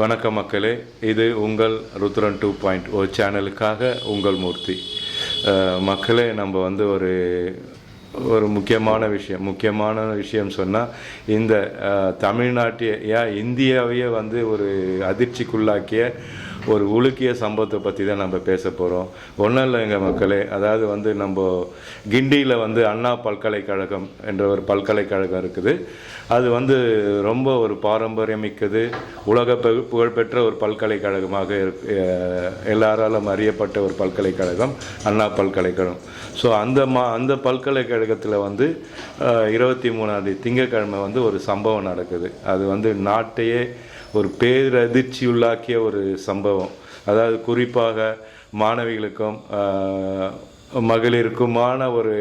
வணக்கம் மக்களே. இது உங்கள் ருத்ரன் டூ பாயிண்ட் ஓ சேனலுக்காக உங்கள் மூர்த்தி. மக்களே நம்ம வந்து ஒரு ஒரு முக்கியமான விஷயம். முக்கியமான விஷயம் சொன்னால் இந்த அஹ், தமிழ்நாட்டிய ஏன் இந்தியாவையே வந்து ஒரு அதிர்ச்சிக்குள்ளாக்கிய ஒரு உலுக்கிய சம்பவத்தை பற்றி தான் நம்ம பேச போகிறோம் ஒன்றும் இல்லைங்க மக்களே. அதாவது வந்து நம்ம கிண்டியில் வந்து அண்ணா பல்கலைக்கழகம் என்ற ஒரு பல்கலைக்கழகம் இருக்குது. அது வந்து ரொம்ப ஒரு பாரம்பரியமிக்கது. உலக புகழ்பெற்ற ஒரு பல்கலைக்கழகமாக இருக்கு எல்லாராலும் அறியப்பட்ட ஒரு பல்கலைக்கழகம் அண்ணா பல்கலைக்கழகம். ஸோ அந்த மா அந்த பல்கலைக்கழகத்தில் வந்து இருபத்தி மூணாந்தேதி திங்கட்கிழமை வந்து ஒரு சம்பவம் நடக்குது. அது வந்து நாட்டையே ஒரு பேரதிர்ச்சியுள்ளாக்கிய ஒரு சம்பவம். அதாவது குறிப்பாக மாணவிகளுக்கும் மகளிருக்குமான ஒரு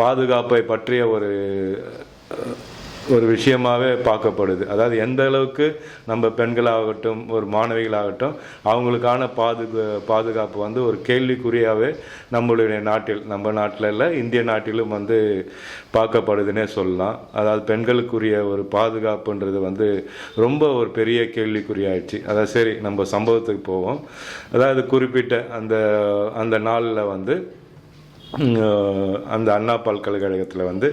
பாதுகாப்பை பற்றிய ஒரு ஒரு விஷயமாகவே பார்க்கப்படுது. அதாவது எந்த அளவுக்கு நம்ம பெண்களாகட்டும் ஒரு மாணவிகளாகட்டும் அவங்களுக்கான பாதுகா பாதுகாப்பு வந்து ஒரு கேள்விக்குறியாகவே நம்மளுடைய நாட்டில் நம்ம நாட்டில் இல்லை இந்திய நாட்டிலும் வந்து பார்க்கப்படுதுன்னே சொல்லலாம். அதாவது பெண்களுக்குரிய ஒரு பாதுகாப்புன்றது வந்து ரொம்ப ஒரு பெரிய கேள்விக்குறியாயிடுச்சு. அதாவது சரி நம்ம சம்பவத்துக்கு போவோம். அதாவது குறிப்பிட்ட அந்த அந்த நாளில் வந்து அந்த அண்ணா பல்கலைக்கழகத்தில் வந்து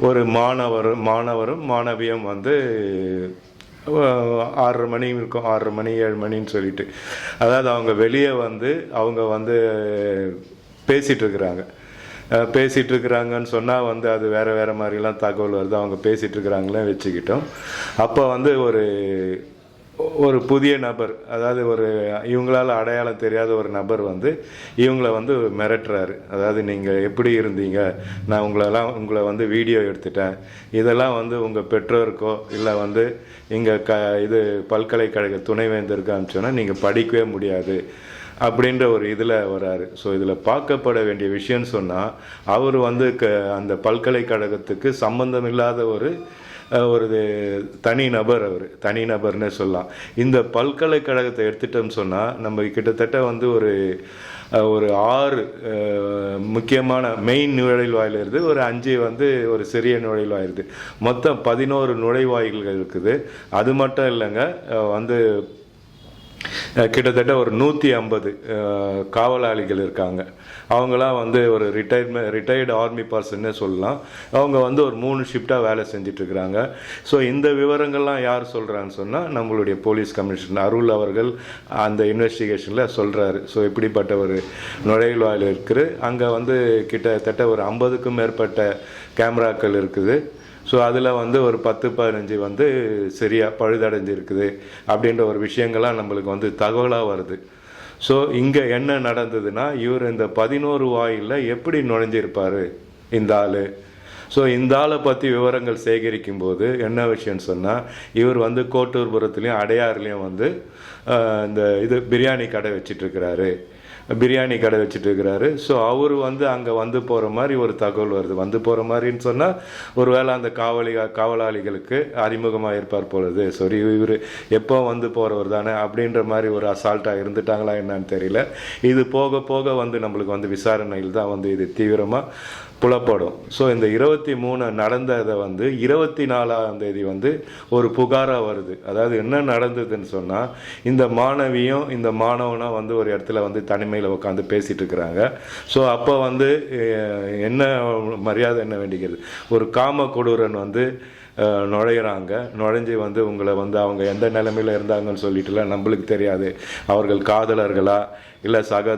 ஒரு மாணவர் மாணவரும் மாணவியும் வந்து ஆறரை மணி இருக்கும் ஆறரை மணி ஏழு மணின்னு சொல்லிட்டு. அதாவது அவங்க வெளியே வந்து அவங்க வந்து பேசிகிட்டு இருக்கிறாங்க. இருக்கிறாங்கன்னு சொன்னால் வந்து அது வேற வேறு மாதிரிலாம் தகவல் வருது. அவங்க பேசிகிட்டு இருக்கிறாங்களே வச்சுக்கிட்டோம். அப்போ வந்து ஒரு ஒரு புதிய நபர் அதாவது ஒரு இவங்களால அடையாளம் தெரியாத ஒரு நபர் வந்து இவங்கள வந்து மிரட்டுறாரு. அதாவது நீங்கள் எப்படி இருந்தீங்க? நான் உங்களெல்லாம் உங்களை வந்து வீடியோ எடுத்துட்டேன். இதெல்லாம் வந்து உங்கள் பெற்றோருக்கோ இல்லை வந்து இங்கே க இது பல்கலைக்கழக துணைவேந்தருக்கு அனுப்பிச்சோன்னா நீங்கள் படிக்கவே முடியாது அப்படின்ற ஒரு இதில் வராரு. ஸோ இதில் பார்க்கப்பட வேண்டிய விஷயம்னு சொன்னால் அவர் வந்து க அந்த பல்கலைக்கழகத்துக்கு சம்பந்தம் இல்லாத ஒரு ஒரு தனி நபர் அவர். தனி நபர்னே சொல்லலாம். இந்த பல்கலைக்கழகத்தை எடுத்துட்டோம்னு சொன்னால் நம்ம கிட்டத்தட்ட வந்து ஒரு ஒரு ஆறு முக்கியமான மெயின் நுழைவாயில் இருந்து ஒரு அஞ்சு வந்து ஒரு சிறிய நுழைவாயிருது இருக்குது மொத்தம் பதினோரு நுழைவாயில்கள் இருக்குது. அது மட்டும் இல்லைங்க வந்து கிட்டத்தட்ட ஒரு நூற்றி ஐம்பது காவலாளிகள் இருக்காங்க. அவங்களாம் வந்து ஒரு ரிட்டையர்மெண்ட் ரிட்டையர்டு ஆர்மி பர்சன்னே சொல்லலாம். அவங்க வந்து ஒரு மூணு ஷிஃப்டாக வேலை செஞ்சிட்ருக்கிறாங்க. ஸோ இந்த விவரங்கள்லாம் யார் சொல்கிறான்னு சொன்னால் நம்மளுடைய போலீஸ் கமிஷனர் அருள் அவர்கள் அந்த இன்வெஸ்டிகேஷனில் சொல்கிறாரு ஸோ இப்படிப்பட்ட ஒரு நுழைவாயில் இருக்குது. அங்கே வந்து கிட்டத்தட்ட ஒரு ஐம்பதுக்கும் மேற்பட்ட கேமராக்கள் இருக்குது. ஸோ அதில் வந்து ஒரு பத்து பதினஞ்சு வந்து சரியாக பழுதடைஞ்சிருக்குது. அப்படின்ற ஒரு விஷயங்கள்லாம் நம்மளுக்கு வந்து தகவலாக வருது. ஸோ இங்கே என்ன நடந்ததுன்னா இவர் இந்த பதினோரு வாயிலில் எப்படி நுழைஞ்சிருப்பார்? இந்த ஆள். ஸோ இந்த ஆளை பற்றி விவரங்கள் சேகரிக்கும் போது என்ன விஷயம்னு சொன்னால் இவர் வந்து கோட்டூர்புரத்துலேயும் அடையாறுலேயும் வந்து இந்த இது பிரியாணி கடை வச்சிட்ருக்கிறாரு பிரியாணி கடை வச்சுட்டு இருக்கிறாரு. ஸோ அவர் வந்து அங்கே வந்து போகிற மாதிரி ஒரு தகவல் வருது. வந்து போகிற மாதிரின்னு சொன்னால் ஒருவேளை அந்த காவலி காவலாளிகளுக்கு அறிமுகமாக இருப்பார் பொழுது சரி இவர் எப்போ வந்து போகிறவர் தானே அப்படின்ற மாதிரி ஒரு அசால்ட்டாக இருந்துட்டாங்களா என்னன்னு தெரியல. இது போக போக வந்து நம்மளுக்கு வந்து விசாரணையில் தான் வந்து இது தீவிரமாக புலப்படும். ஸோ இந்த இருபத்தி மூணு நடந்ததை வந்து இருபத்தி நாலாம் தேதி வந்து ஒரு புகாராக வருது. அதாவது என்ன நடந்ததுன்னு சொன்னால் இந்த மாணவியும் இந்த மாணவனும் வந்து ஒரு இடத்துல வந்து தனிமையில் உட்காந்து பேசிகிட்டு இருக்கிறாங்க ஸோ அப்போ வந்து என்ன மரியாதை என்ன வேண்டிக்கிறது? ஒரு காம கொடூரன் வந்து நுழையிறாங்க. நுழைஞ்சு வந்து உங்களை வந்து அவங்க எந்த நிலைமையில் இருந்தாங்கன்னு சொல்லிட்டுலாம் நம்மளுக்கு தெரியாது. அவர்கள் காதலர்களா? இல்லை சக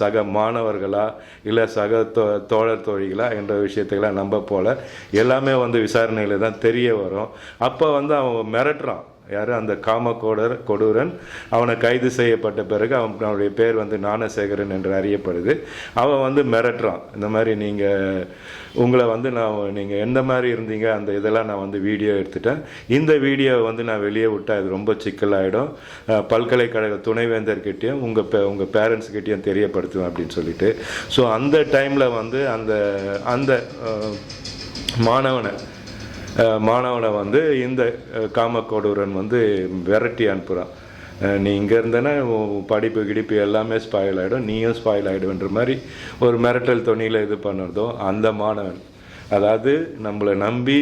சக மாணவர்களா? இல்லை சக தோ தோழர் தோழிகளா? என்ற விஷயத்துக்கெல்லாம் நம்ப போல எல்லாமே வந்து விசாரணையில் தான் தெரிய வரும். அப்போ வந்து அவன் மிரட்டுறான். யார்? அந்த காம கோடர் கொடூரன். அவனை கைது செய்யப்பட்ட பிறகு அவன் அவனுடைய பேர் வந்து ஞானசேகரன் என்று அறியப்படுது. அவன் வந்து மிரட்டுறான். இந்த மாதிரி நீங்கள் உங்களை வந்து நான் நீங்கள் எந்த மாதிரி இருந்தீங்க? அந்த இதெல்லாம் நான் வந்து வீடியோ எடுத்துட்டேன். இந்த வீடியோவை வந்து நான் வெளியே விட்டால் இது ரொம்ப சிக்கலாகிடும் பல்கலைக்கழக துணைவேந்தர்கிட்டையும் உங்கள் பே உங்கள் பேரண்ட்ஸ்கிட்டையும் தெரியப்படுத்துவேன் அப்படின்னு சொல்லிட்டு. ஸோ அந்த டைமில் வந்து அந்த அந்த மாணவனை மாணவனை வந்து இந்த காமக்கோடூரன் வந்து விரட்டி அனுப்புகிறான் நீ இங்கே இருந்தனா உன் படிப்பு கிடிப்பு எல்லாமே ஸ்பாயில் ஆகிடும் நீயும் ஸ்பாயில் ஆகிடுன்ற மாதிரி ஒரு மிரட்டல் துணியில் இது பண்ணுறதோ அந்த மாணவன். அதாவது நம்மளை நம்பி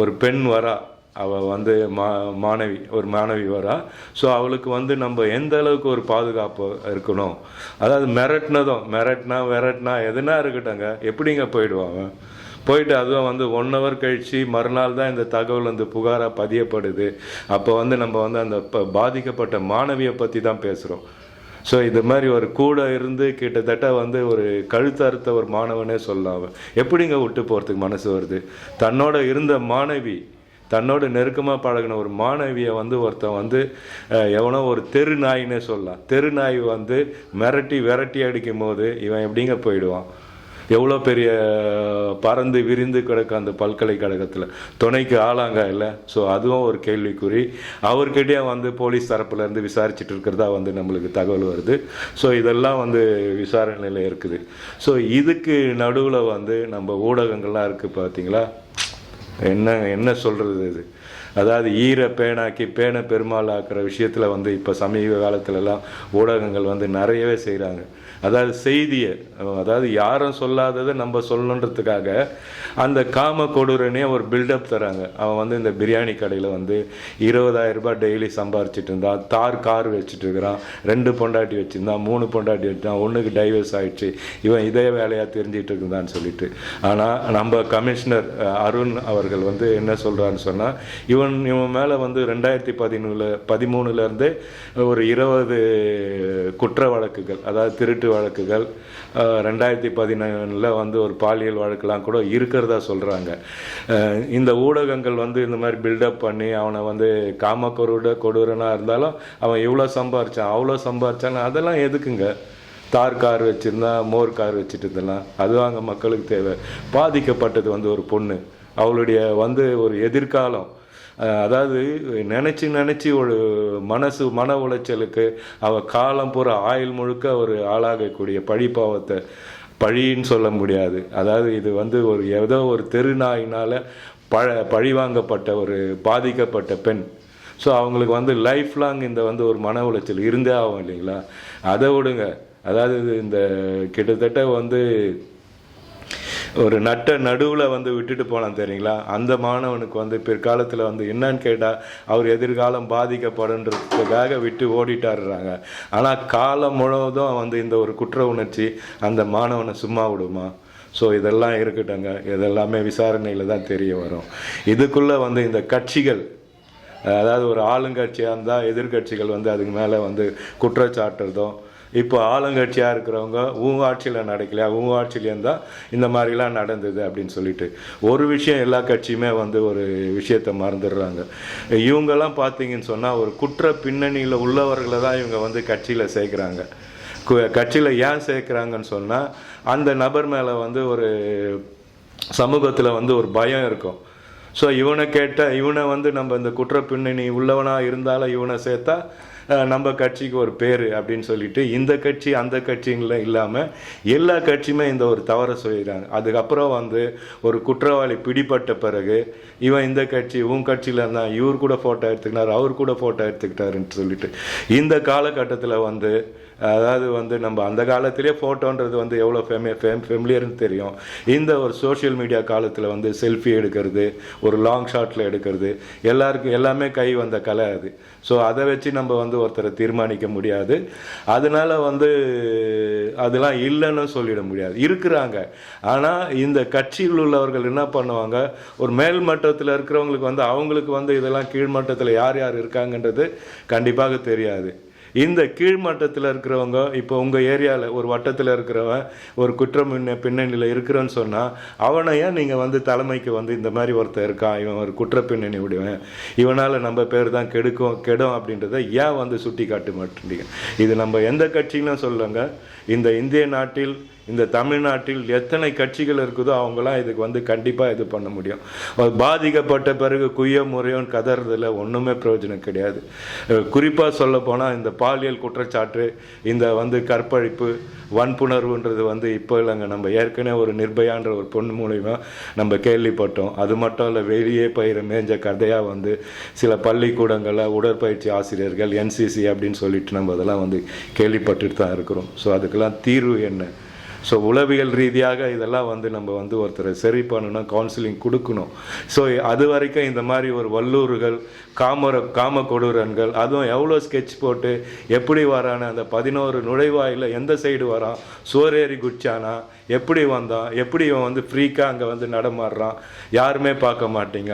ஒரு பெண் வரா. அவள் வந்து மா மாணவி ஒரு மாணவி வரா. ஸோ அவளுக்கு வந்து நம்ம எந்த அளவுக்கு ஒரு பாதுகாப்பு இருக்கணும்? அதாவது மிரட்டினதும் மிரட்டினா விரட்டினா எதுனா இருக்கட்டுங்க எப்படிங்க போயிடுவான் அவன்? போயிட்டு அதுவும் வந்து ஒன் ஹவர் கழித்து மறுநாள் தான் இந்த தகவல் வந்து புகாராக பதியப்படுது. அப்போ வந்து நம்ம வந்து அந்த ப- பாதிக்கப்பட்ட மாணவியை பற்றி தான் பேசுகிறோம் ஸோ இது மாதிரி ஒரு கூட இருந்து கிட்டத்தட்ட வந்து ஒரு கழுத்தறுத்த ஒரு மாணவனே சொல்லலாம் அவன். எப்படிங்க விட்டு போகிறதுக்கு மனசு வருது? தன்னோட இருந்த மாணவி தன்னோட நெருக்கமாக பழகின ஒரு மாணவியை வந்து ஒருத்தன் வந்து எவனோ ஒரு தெரு நாயின்னே சொல்லலாம். தெரு நாய் வந்து மிரட்டி விரட்டி அடிக்கும் போது இவன் எப்படிங்க போயிடுவான்? எவ்வளோ பெரிய பறந்து விரிந்து கிடக்க அந்த பல்கலைக்கழகத்தில். துணைக்கு ஆளாங்க இல்லை. ஸோ அதுவும் ஒரு கேள்விக்குறி. அவர்கிட்டயே வந்து போலீஸ் தரப்புலேருந்து விசாரிச்சுட்டு இருக்கிறதா வந்து நம்மளுக்கு தகவல் வருது. ஸோ இதெல்லாம் வந்து விசாரணையில் இருக்குது. ஸோ இதுக்கு நடுவில் வந்து நம்ம ஊடகங்கள்லாம் இருக்குது பார்த்தீங்களா என்ன என்ன சொல்கிறது இது? அதாவது ஈர பேனாக்கி பேனை பெருமாள் ஆக்குற விஷயத்தில் வந்து இப்போ சமீப காலத்துலலாம் ஊடகங்கள் வந்து நிறையவே செய்கிறாங்க அதாவது செய்தியை அதாவது யாரும் சொல்லாததை நம்ம சொல்லணுன்றதுக்காக அந்த காம கொடூரனே ஒரு பில்டப் தராங்க. அவன் வந்து இந்த பிரியாணி கடையில் வந்து இருபதாயிரம் ரூபாய் டெய்லி சம்பாரிச்சிட்டு இருந்தான். தார் கார் வச்சுட்டு இருக்கிறான். ரெண்டு பொண்டாட்டி வச்சுருந்தான். மூணு பொண்டாட்டி வச்சுருந்தான். ஒன்றுக்கு டைவர்ஸ் ஆயிடுச்சு. இவன் இதே வேலையாக தெரிஞ்சிட்டு இருந்தான்னு சொல்லிட்டு. ஆனால் நம்ம கமிஷனர் அருண் அவர்கள் வந்து என்ன சொல்கிறான்னு சொன்னால் இவன் இவன் மேலே வந்து ரெண்டாயிரத்தி பதினூல பதிமூணுலேருந்து ஒரு இருபது குற்ற வழக்குகள் அதாவது திருட்டு வழக்குகள் ரெண்டாயிரத்தி பதினொன்றில் வந்து ஒரு பாலியல் வழக்குலாம் கூட இருக்கிறதா சொல்கிறாங்க இந்த ஊடகங்கள் வந்து இந்த மாதிரி பில்டப் பண்ணி அவனை வந்து காமக்கொருட கொடூரனாக இருந்தாலும் அவன் இவ்வளோ சம்பாரிச்சான் அவ்வளோ சம்பாரிச்சான் அதெல்லாம் எதுக்குங்க? தார் கார் வச்சுருந்தா மோர் கார் வச்சுட்டு இருந்தலாம் அதுவும் அங்கே மக்களுக்கு தேவை. பாதிக்கப்பட்டது வந்து ஒரு பொண்ணு. அவளுடைய வந்து ஒரு எதிர்காலம் அதாவது நினச்சி நினச்சி ஒரு மனசு மன உளைச்சலுக்கு அவள் காலம் பூரா ஆயுள் முழுக்க ஒரு ஆளாகக்கூடிய பழிப்பாவத்தை பழின்னு சொல்ல முடியாது. அதாவது இது வந்து ஒரு ஏதோ ஒரு தெருநாயினால் பழ பழிவாங்கப்பட்ட ஒரு பாதிக்கப்பட்ட பெண். ஸோ அவங்களுக்கு வந்து லைஃப் லாங் இந்த வந்து ஒரு மன உளைச்சல் இருந்தே ஆகும் இல்லைங்களா? அதை விடுங்க. அதாவது இந்த கிட்டத்தட்ட வந்து ஒரு நட்ட நடுவில் வந்து விட்டுட்டு போனான் தெரியுங்களா? அந்த மாணவனுக்கு வந்து பிற்காலத்தில் வந்து என்னன்னு கேட்டால் அவர் எதிர்காலம் பாதிக்கப்படுன்றதுக்காக விட்டு ஓடிட்டாருறாங்க. ஆனால் காலம் முழுவதும் வந்து இந்த ஒரு குற்ற உணர்ச்சி அந்த மாணவனை சும்மா விடுமா? ஸோ இதெல்லாம் இருக்கட்டுங்க இதெல்லாமே விசாரணையில் தான் தெரிய வரும். இதுக்குள்ளே வந்து இந்த கட்சிகள் அதாவது ஒரு ஆளுங்கட்சியாக இருந்தால் எதிர்க்கட்சிகள் வந்து அதுக்கு மேலே வந்து குற்றச்சாட்டுறதும் இப்போ ஆளுங்கட்சியாக இருக்கிறவங்க உங்க ஆட்சியில் நடக்கலையா உங்க ஆட்சியில இருந்தால் இந்த மாதிரிலாம் நடந்தது அப்படின்னு சொல்லிட்டு. ஒரு விஷயம் எல்லா கட்சியுமே வந்து ஒரு விஷயத்தை மறந்துடுறாங்க. இவங்கெல்லாம் பார்த்தீங்கன்னு சொன்னால் ஒரு குற்ற பின்னணியில் உள்ளவர்களை தான் இவங்க வந்து கட்சியில் சேர்க்குறாங்க. கட்சியில் ஏன் சேர்க்குறாங்கன்னு சொன்னால் அந்த நபர் மேலே வந்து ஒரு சமூகத்தில் வந்து ஒரு பயம் இருக்கும். ஸோ இவனை கேட்டால் இவனை வந்து நம்ம இந்த குற்ற பின்னணி உள்ளவனாக இருந்தாலும் இவனை சேர்த்தா நம்ம கட்சிக்கு ஒரு பேர் அப்படின்னு சொல்லிட்டு இந்த கட்சி அந்த கட்சிங்கள இல்லாமல் எல்லா கட்சியுமே இந்த ஒரு தவறை செய்கிறாங்க அதுக்கப்புறம் வந்து ஒரு குற்றவாளி பிடிபட்ட பிறகு இவன் இந்த கட்சி உன் கட்சியில் இருந்தான் இவர் கூட ஃபோட்டோ எடுத்துக்கினார் அவர் கூட ஃபோட்டோ எடுத்துக்கிட்டாருன்னு சொல்லிட்டு இந்த காலகட்டத்தில் வந்து அதாவது வந்து நம்ம அந்த காலத்திலே ஃபோட்டோன்றது வந்து எவ்வளோ ஃபெமி ஃபேம் ஃபெமிலியர்னு தெரியும். இந்த ஒரு சோஷியல் மீடியா காலத்தில் வந்து செல்ஃபி எடுக்கிறது ஒரு லாங் ஷாட்டில் எடுக்கிறது எல்லாருக்கும் எல்லாமே கை வந்த கலை அது. ஸோ அதை வச்சு நம்ம வந்து ஒருத்தரை தீர்மானிக்க முடியாது. அதனால வந்து அதெல்லாம் இல்லைன்னு சொல்லிட முடியாது. இருக்கிறாங்க. ஆனால் இந்த கட்சியில் உள்ளவர்கள் என்ன பண்ணுவாங்க? ஒரு மேல் மட்டத்தில் இருக்கிறவங்களுக்கு வந்து அவங்களுக்கு வந்து இதெல்லாம் கீழ்மட்டத்தில் யார் யார் இருக்காங்கன்றது கண்டிப்பாக தெரியாது. இந்த கீழ்மட்டத்தில் இருக்கிறவங்க இப்போ உங்கள் ஏரியாவில் ஒரு வட்டத்தில் இருக்கிறவன் ஒரு குற்றம் பின்னணியில் இருக்கிறோன்னு சொன்னால் அவனை ஏன் நீங்கள் வந்து தலைமைக்கு வந்து இந்த மாதிரி ஒருத்தர் இருக்கான் இவன் ஒரு குற்ற பின்னணி விடுவேன் இவனால் நம்ம பேர் தான் கெடுக்கும் கெடும் அப்படின்றத ஏன் வந்து சுட்டி காட்ட மாட்டேங்க இது நம்ம எந்த கட்சின்னு சொல்லுங்க. இந்த இந்திய நாட்டில் இந்த தமிழ்நாட்டில் எத்தனை கட்சிகள் இருக்குதோ அவங்களாம் இதுக்கு வந்து கண்டிப்பாக இது பண்ண முடியும். பாதிக்கப்பட்ட பிறகு குய்ய முறையோன்னு கதறதில் ஒன்றுமே பிரயோஜனம் கிடையாது. குறிப்பாக சொல்ல போனால் இந்த பாலியல் குற்றச்சாட்டு இந்த வந்து கற்பழிப்பு வன்புணர்வுன்றது வந்து இப்போ இல்லைங்க. நம்ம ஏற்கனவே ஒரு நிர்பயான்ற ஒரு பொண்ணு மூலிமா நம்ம கேள்விப்பட்டோம். அது மட்டும் இல்லை வெளியே பயிர மேஞ்ச கதையாக வந்து சில பள்ளிக்கூடங்களில் உடற்பயிற்சி ஆசிரியர்கள் என்சிசி அப்படின்னு சொல்லிட்டு நம்ம அதெல்லாம் வந்து கேள்விப்பட்டுட்டு தான் இருக்கிறோம். ஸோ அதுக்கெல்லாம் தீர்வு என்ன? ஸோ உளவியல் ரீதியாக இதெல்லாம் வந்து நம்ம வந்து ஒருத்தரை சரி பண்ணணும் கவுன்சிலிங் கொடுக்கணும். ஸோ அது வரைக்கும் இந்த மாதிரி ஒரு வல்லூறுகள் காமர காம கொடூரன்கள். அதுவும் எவ்வளோ ஸ்கெட்ச் போட்டு எப்படி வரான அந்த பதினோரு நுழைவாயில் எந்த சைடு வரான்? சோரேறி குச்சானா? எப்படி வந்தான்? எப்படி இவன் வந்து ஃப்ரீக்காக அங்கே வந்து நடமாடுறான்? யாருமே பார்க்க மாட்டீங்க.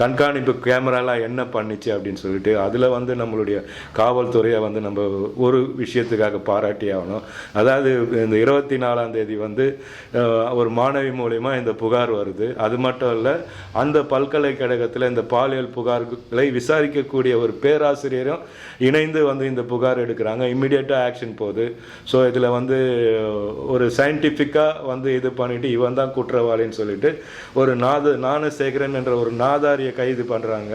கண்காணிப்பு கேமராலாம் என்ன பண்ணிச்சு அப்படின்னு சொல்லிட்டு அதில் வந்து நம்மளுடைய காவல்துறையை வந்து நம்ம ஒரு விஷயத்துக்காக பாராட்டி ஆகணும். அதாவது இந்த இருபத்தி நாலாம் தேதி வந்து ஒரு மாணவி மூலயமா இந்த புகார் வருது. அது மட்டும் இல்லை அந்த பல்கலைக்கழகத்தில் இந்த பாலியல் புகார்களை விசாரிக்கக்கூடிய ஒரு பேராசிரியரும் இணைந்து வந்து இந்த புகார் எடுக்கிறாங்க. இம்மிடியேட்டாக ஆக்ஷன் போகுது. ஸோ இதில் வந்து ஒரு சயின்டிஃபிக்காக வந்து இது பண்ணிவிட்டு இவன் தான் குற்றவாளின்னு சொல்லிட்டு ஒரு நாத நானசேகரன் என்ற ஒரு நாதாரியை கைது பண்ணுறாங்க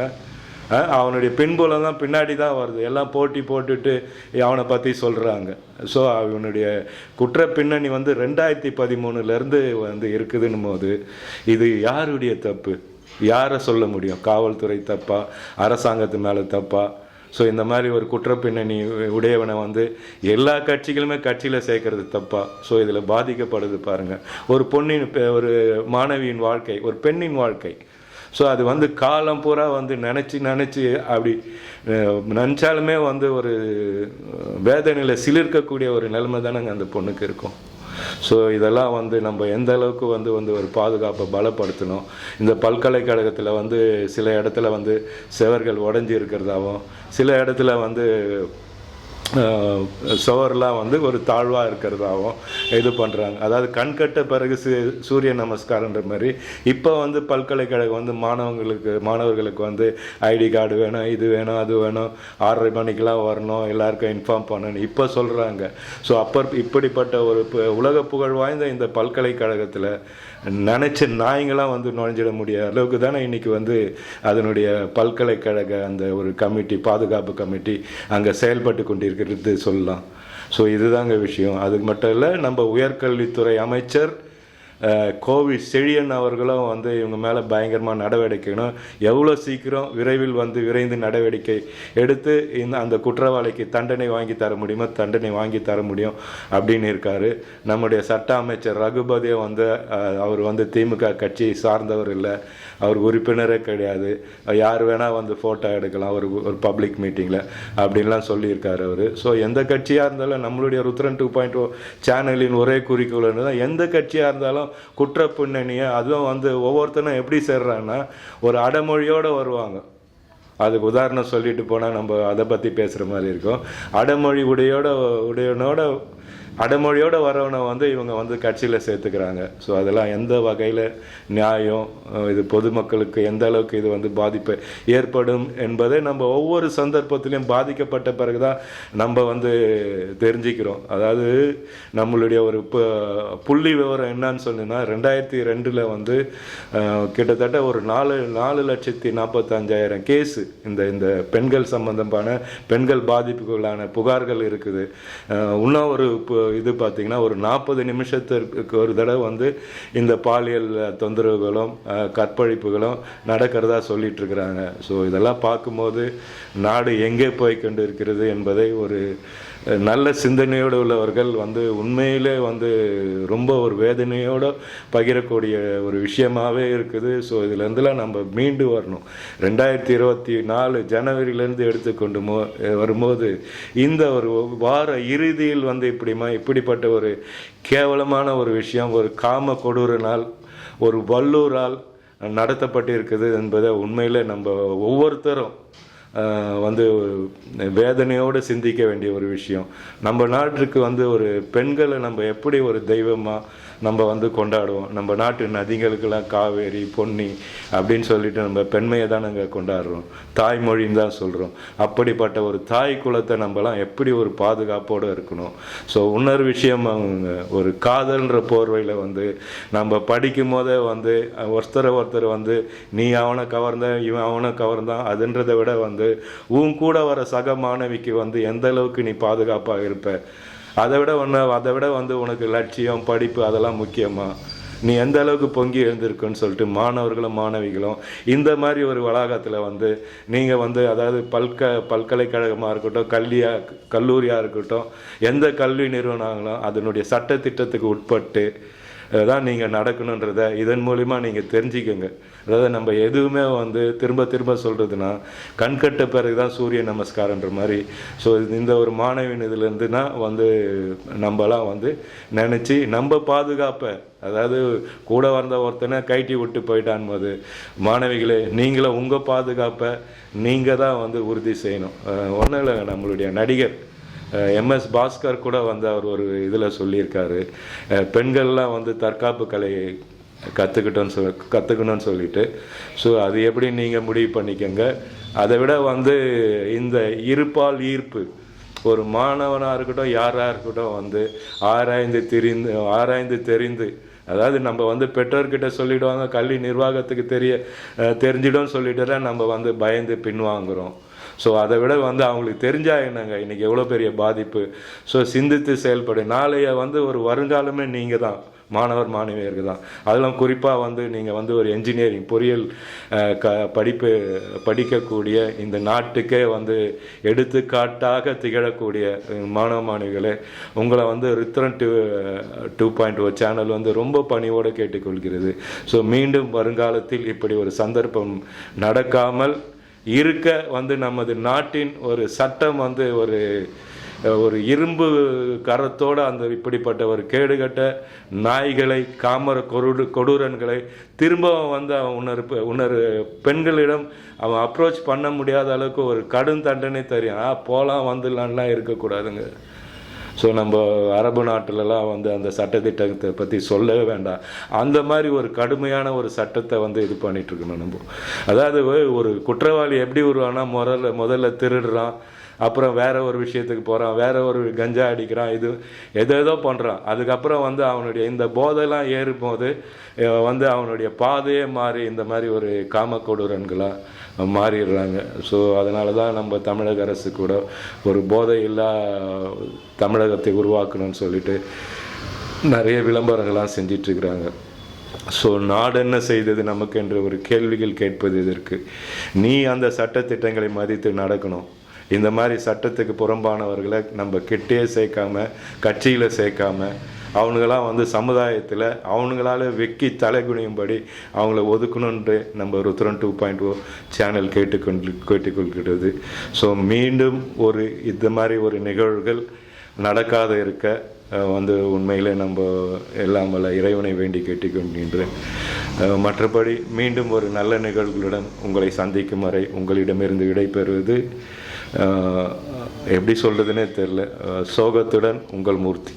அவனுடைய பின்புலம் தான் பின்னாடி தான் வருது. எல்லாம் போட்டி போட்டுட்டு அவனை பற்றி சொல்கிறாங்க ஸோ அவனுடைய குற்ற பின்னணி வந்து ரெண்டாயிரத்தி பதிமூணுலேருந்து வந்து இருக்குதுன்னும் போது இது யாருடைய தப்பு? யாரை சொல்ல முடியும்? காவல்துறை தப்பா? அரசாங்கத்து மேலே தப்பா? ஸோ இந்த மாதிரி ஒரு குற்றப்பின்னணி உடையவனை வந்து எல்லா கட்சிகளுமே கட்சியில் சேர்க்கறது தப்பா? ஸோ இதில் பாதிக்கப்படுது பாருங்கள் ஒரு பொண்ணின் ஒரு மாணவியின் வாழ்க்கை ஒரு பெண்ணின் வாழ்க்கை. ஸோ அது வந்து காலம் பூரா வந்து நினச்சி நினச்சி அப்படி நினச்சாலுமே வந்து ஒரு வேதனையில் சிலிர்க்கக்கூடிய ஒரு நிலைமை தானேங்க அந்த பொண்ணுக்கு இருக்கும். ஸோ இதெல்லாம் வந்து நம்ம எந்த அளவுக்கு வந்து வந்து ஒரு பாதுகாப்பை பலப்படுத்தணும்? இந்த பல்கலைக்கழகத்தில் வந்து சில இடத்துல வந்து செவர்கள் உடஞ்சி இருக்கிறதாவும் சில இடத்துல வந்து சுவர்லாம் வந்து ஒரு தாழ்வாக இருக்கிறதாகவும் இது பண்ணுறாங்க அதாவது கண் கட்ட பிறகு சூரிய நமஸ்காரன்ற மாதிரி இப்போ வந்து பல்கலைக்கழகம் வந்து மாணவங்களுக்கு மாணவர்களுக்கு வந்து ஐடி கார்டு வேணும் இது வேணும் அது வேணும் ஆறரை மணிக்கெலாம் வரணும் எல்லாருக்கும் இன்ஃபார்ம் பண்ணணும். இப்போ சொல்கிறாங்க ஸோ அப்போ இப்படிப்பட்ட ஒரு உலக புகழ் வாய்ந்த இந்த பல்கலைக்கழகத்தில் நினச்ச நாய்ங்களாம் வந்து நுழைஞ்சிட முடியாத அளவுக்கு தானே இன்றைக்கி வந்து அதனுடைய பல்கலைக்கழக அந்த ஒரு கமிட்டி பாதுகாப்பு கமிட்டி அங்கே செயல்பட்டு இருக்கிறது சொல்லலாம். ஸோ இதுதாங்க விஷயம். அது மட்டும் இல்லை நம்ம உயர்கல்வித்துறை அமைச்சர் கோவி செழியன் அவர்களும் வந்து இவங்க மேலே பயங்கரமாக நடவடிக்கைணும் எவ்வளோ சீக்கிரம் விரைவில் வந்து விரைந்து நடவடிக்கை எடுத்து இந்த அந்த குற்றவாளிக்கு தண்டனை வாங்கி தர முடியுமோ தண்டனை வாங்கி தர முடியும் அப்படின்னு இருக்காரு. நம்முடைய சட்ட அமைச்சர் ரகுபதியை வந்து அவர் வந்து திமுக கட்சி சார்ந்தவர் இல்லை. அவர் உறுப்பினரே கிடையாது. யார் வேணால் வந்து ஃபோட்டோ எடுக்கலாம் ஒரு ஒரு பப்ளிக் மீட்டிங்கில் அப்படின்லாம் சொல்லியிருக்காரு அவர். ஸோ எந்த கட்சியாக இருந்தாலும் நம்மளுடைய ருத்ரன் டூ பாயிண்ட் ஓ சேனலின் ஒரே குறிக்கோள் தான் எந்த கட்சியாக இருந்தாலும் குற்ற பின்னணியை அதுவும் வந்து ஒவ்வொருத்தனும் எப்படி சேர்றான்னா ஒரு அடமொழியோடு வருவாங்க. அதுக்கு உதாரணம் சொல்லிட்டு போனால் நம்ம அதை பற்றி பேசுகிற மாதிரி இருக்கும். அடமொழி உடையோட உடையனோட அடமொழியோடு வரவனை வந்து இவங்க வந்து கட்சியில் சேர்த்துக்கிறாங்க. ஸோ அதெல்லாம் எந்த வகையில் நியாயம் இது பொதுமக்களுக்கு எந்த அளவுக்கு இது வந்து பாதிப்பு ஏற்படும் என்பதை நம்ம ஒவ்வொரு சந்தர்ப்பத்திலையும் பாதிக்கப்பட்ட பிறகு தான் நம்ம வந்து தெரிஞ்சுக்கிறோம். அதாவது நம்மளுடைய ஒரு புள்ளி விவரம் என்னன்னு சொன்னால் ரெண்டாயிரத்தி ரெண்டில் வந்து கிட்டத்தட்ட ஒரு நாலு நாலு லட்சத்தி நாற்பத்தஞ்சாயிரம் கேஸு இந்த இந்த பெண்கள் சம்பந்தமான பெண்கள் பாதிப்புக்குள்ளான புகார்கள் இருக்குது. இன்னும் ஒரு பு- இது பார்த்திங்கன்னா ஒரு நாற்பது நிமிஷத்திற்கு ஒரு தடவை வந்து இந்த பாலியல் தொந்தரவுகளும் கற்பழிப்புகளும் நடக்கிறதா சொல்லிகிட்ருக்கிறாங்க ஸோ இதெல்லாம் பார்க்கும்போது நாடு எங்கே போய் கொண்டு இருக்கிறது என்பதை ஒரு நல்ல சிந்தனையோடு உள்ளவர்கள் வந்து உண்மையிலே வந்து ரொம்ப ஒரு வேதனையோடு பகிரக்கூடிய ஒரு விஷயமாகவே இருக்குது. ஸோ இதுலேருந்துலாம் நம்ம மீண்டு வரணும். ரெண்டாயிரத்தி இருபத்தி நாலு ஜனவரியிலேருந்து எடுத்துக்கொண்டு மோ வரும்போது இந்த ஒரு வார இறுதியில் வந்து இப்படிமா இப்படிப்பட்ட ஒரு கேவலமான ஒரு விஷயம் ஒரு காம கொடூரனால் ஒரு வல்லூரால் நடத்தப்பட்டிருக்குது என்பதை உண்மையிலே நம்ம ஒவ்வொருத்தரும் வந்து வேதனையோடு சிந்திக்க வேண்டிய ஒரு விஷயம். நம்ம நாட்டுக்கு வந்து ஒரு பெண்களை நம்ம எப்படி ஒரு தெய்வமாக நம்ம வந்து கொண்டாடுவோம். நம்ம நாட்டு நதிகளுக்கெல்லாம் காவேரி பொன்னி அப்படின்னு சொல்லிட்டு நம்ம பெண்மையை தான் நாங்கள் கொண்டாடுறோம். தாய்மொழின்னு தான் சொல்கிறோம் அப்படிப்பட்ட ஒரு தாய் குலத்தை நம்மலாம் எப்படி ஒரு பாதுகாப்போடு இருக்கணும்? ஸோ இன்னொரு விஷயம் அவங்க ஒரு காதல்ன்ற போர்வையில் வந்து நம்ம படிக்கும் போதே வந்து ஒருத்தரை ஒருத்தர் வந்து நீ அவனை கவர்ந்த இவன் அவனை கவர்ந்தான். அதுன்றதை விட வந்து உன் கூட வர சக மாணவிக்கு வந்து எந்த அளவுக்கு நீ பாதுகாப்பாக இருப்ப? அதை விட ஒன்று அதை விட வந்து உனக்கு லட்சியம் படிப்பு அதெல்லாம் முக்கியமாக நீ எந்த அளவுக்கு பொங்கி எழுந்திருக்குன்னு சொல்லிட்டு மாணவர்களும் மாணவிகளும் இந்த மாதிரி ஒரு வளாகத்தில் வந்து நீங்கள் வந்து அதாவது பல்க பல்கலைக்கழகமாக இருக்கட்டும் கல்வியா கல்லூரியாக இருக்கட்டும் எந்த கல்வி நிறுவனங்களும் அதனுடைய சட்டத்திட்டத்துக்கு உட்பட்டு தான் நீங்கள் நடக்கணுன்றத இதன் மூலிமா நீங்கள் தெரிஞ்சுக்கோங்க. அதாவது நம்ம எதுவுமே வந்து திரும்ப திரும்ப சொல்கிறதுனா கண்கட்ட பிறகு தான் சூரிய நமஸ்காரன்ற மாதிரி. ஸோ இந்த ஒரு மாணவின் இதுலேருந்துனா வந்து நம்மலாம் வந்து நினச்சி நம்ம பாதுகாப்பை அதாவது கூட வந்த ஒருத்தனை கைட்டி விட்டு போயிட்டான் போது மாணவிகளே நீங்களும் உங்கள் பாதுகாப்பை நீங்கள் தான் வந்து உறுதி செய்யணும். ஒன்றும் இல்லை நம்மளுடைய நடிகர். எம்எஸ் பாஸ்கர் கூட வந்து அவர் ஒரு இதில் சொல்லியிருக்காரு. பெண்கள்லாம் வந்து தற்காப்பு கலையை கற்றுக்கிட்டோன்னு சொல் கற்றுக்கணும்னு சொல்லிட்டு. ஸோ அது எப்படி நீங்கள் முடிவு பண்ணிக்கோங்க? அதை விட வந்து இந்த இருப்பால் ஈர்ப்பு. ஒரு மாணவனாக இருக்கட்டும் யாராக இருக்கட்டும் வந்து ஆராய்ந்து தெரிந்து ஆராய்ந்து தெரிந்து அதாவது நம்ம வந்து பெற்றோர்கிட்ட சொல்லிடுவாங்க கல்வி நிர்வாகத்துக்கு தெரிய தெரிஞ்சிடும் சொல்லிட்டு நம்ம வந்து பயந்து பின்வாங்குகிறோம் ஸோ அதை விட வந்து அவங்களுக்கு தெரிஞ்சா என்னங்க? இன்றைக்கி எவ்வளோ பெரிய பாதிப்பு? ஸோ சிந்தித்து செயல்படு. நாளைய வந்து ஒரு வருங்காலமே நீங்கள் தான். மாணவர் மாணவியருக்கு தான். அதெல்லாம் குறிப்பாக வந்து நீங்கள் வந்து ஒரு என்ஜினியரிங் பொறியியல் க படிப்பு படிக்கக்கூடிய இந்த நாட்டுக்கே வந்து எடுத்துக்காட்டாக திகழக்கூடிய மாணவ மாணவிகளே உங்களை வந்து Rudhran two two point O channel வந்து ரொம்ப பணிவோடு கேட்டுக்கொள்கிறது. ஸோ மீண்டும் வருங்காலத்தில் இப்படி ஒரு சந்தர்ப்பம் நடக்காமல் இருக்க வந்து நமது நாட்டின் ஒரு சட்டம் வந்து ஒரு ஒரு இரும்பு கரத்தோட அந்த இப்படிப்பட்ட ஒரு கேடுகட்ட நாய்களை காமர கொரு கொடூரன்களை திரும்பவும் வந்து அவன் உணர் உணர் பெண்களிடம் அவன் அப்ரோச் பண்ண முடியாத அளவுக்கு ஒரு கடும் தண்டனை தெரியும் ஆ போகலாம் வந்துடலான்லாம் இருக்கக்கூடாதுங்க. ஸோ நம்ம அரபு நாட்டிலலாம் வந்து அந்த சட்டத்திட்டத்தை பற்றி சொல்லவே வேண்டாம். அந்த மாதிரி ஒரு கடுமையான ஒரு சட்டத்தை வந்து இது பண்ணிட்டு இருக்கணும் நம்ம. அதாவது ஒரு குற்றவாளி எப்படி வருவான்னா முதல்ல முதல்ல திருடுறான் அப்புறம் வேற ஒரு விஷயத்துக்கு போகிறான் வேற ஒரு கஞ்சா அடிக்கிறான் இது எதேதோ பண்ணுறான் அதுக்கப்புறம் வந்து அவனுடைய இந்த போதைலாம் ஏறும்போது வந்து அவனுடைய பாதையே மாறி இந்த மாதிரி ஒரு காம கொடுரன்களாக மாறிடுறாங்க. ஸோ அதனால தான் நம்ம தமிழக அரசு கூட ஒரு போதை இல்லா தமிழகத்தை உருவாக்கணும்னு சொல்லிட்டு நிறைய விளம்பரங்கள்லாம் செஞ்சிட்ருக்குறாங்க. ஸோ நாடு என்ன செய்தது நமக்கு என்ற ஒரு கேள்விகள் கேட்பது இதற்கு நீ அந்த சட்டத்திட்டங்களை மதித்து நடக்கணும். இந்த மாதிரி சட்டத்துக்கு புறம்பானவர்களை நம்ம கிட்டே சேர்க்காம கட்சியில் சேர்க்காம அவனுங்களாம் வந்து சமுதாயத்தில் அவனுங்களால வெக்கி தலைகுனியும்படி அவங்கள ஒதுக்கணுன்ட்டு நம்ம Rudhran two point O channel கேட்டுக்கொண்டு கேட்டுக்கொள்கிறது. ஸோ மீண்டும் ஒரு இந்த மாதிரி ஒரு நிகழ்வுகள் நடக்காத இருக்க வந்து உண்மையிலே நம்ம எல்லாம் வல்ல இறைவனை வேண்டி கேட்டுக்கொள்கின்றேன் மற்றபடி மீண்டும் ஒரு நல்ல நிகழ்வுகளுடன் உங்களை சந்திக்கும் வரை உங்களிடமிருந்து விடைபெறுவது எப்படி சொல்கிறதுனே தெரில சோகத்துடன் உங்கள் மூர்த்தி.